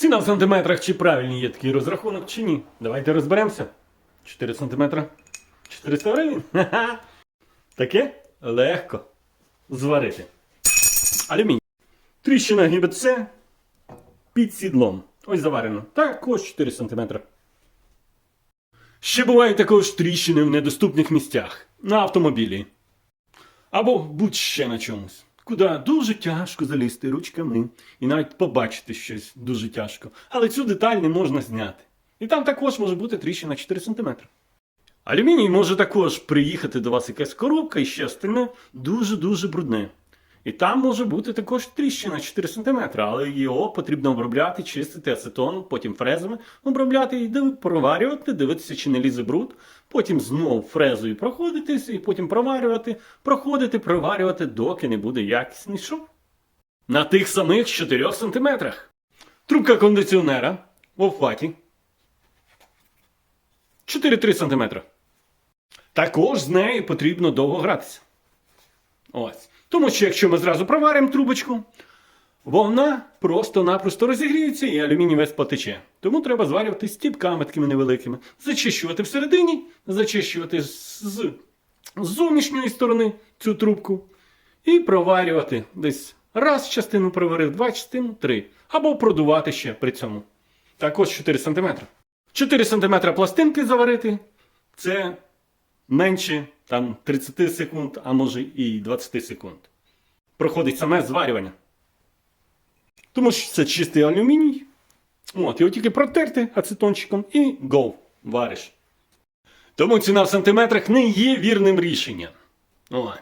Ціна в сантиметрах чи правильний є такий розрахунок, чи ні? Давайте розберемося. 4 сантиметра. 400 гривень. Таке легко зварити. Алюміній. Тріщина ГБЦ під сідлом. Ось заварено. Також 4 см. Ще бувають також тріщини в недоступних місцях на автомобілі. Або будь-ще на чомусь. Куди дуже тяжко залізти ручками і навіть побачити щось дуже тяжко. Але цю деталь не можна зняти. І там також може бути тріщина 4 см. Алюміній може також приїхати до вас якась коробка і ще остальне дуже-дуже брудне. І там може бути також тріщина 4 см, але його потрібно обробляти, чистити ацетоном, потім фрезами обробляти і проварювати, дивитися, чи не лізе бруд, потім знову фрезою проходитись, і потім проварювати, проходити, проварювати, доки не буде якісний шов. На тих самих 4 см. Трубка кондиціонера в обхваті 4-3 см. Також з нею потрібно довго гратися. Ось. Тому що якщо ми зразу проваримо трубочку, вона просто-напросто розігріється і алюміній весь потече. Тому треба зварювати стіпками такими невеликими, зачищувати всередині, зачищувати з, зовнішньої сторони цю трубку і проварювати десь раз частину проварив, два частину, три. Або продувати ще при цьому. Також 4 см. 4 см пластинки заварити це менше там 30 секунд, а може і 20 секунд. Проходить саме зварювання. Тому що це чистий алюміній. От, його тільки протерти ацетончиком і гов, вариш. Тому ціна в сантиметрах не є вірним рішенням. О.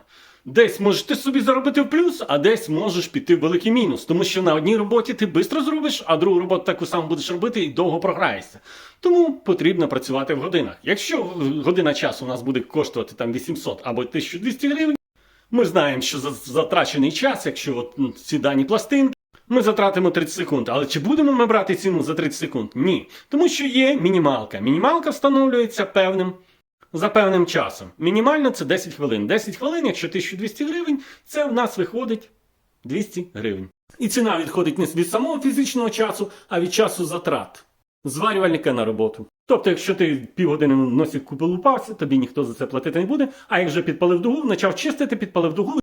Десь можеш ти собі заробити в плюс, а десь можеш піти в великий мінус. Тому що на одній роботі ти швидко зробиш, а другу роботу таку саму будеш робити і довго програєшся. Тому потрібно працювати в годинах. Якщо година часу у нас буде коштувати там 800 або 1200 гривень, ми знаємо, що за затрачений час, якщо от, ну, ці дані пластинки, ми затратимо 30 секунд. Але чи будемо ми брати ціну за 30 секунд? Ні. Тому що є мінімалка. Мінімалка встановлюється певним за певним часом. Мінімально це 10 хвилин. 10 хвилин, якщо 1200 гривень, це в нас виходить 200 гривень. І ціна відходить не від самого фізичного часу, а від часу затрат. Зварювальника на роботу. Тобто, якщо ти півгодини в носі купи лупався, тобі ніхто за це платити не буде. А як вже підпалив дугу, почав чистити, підпалив дугу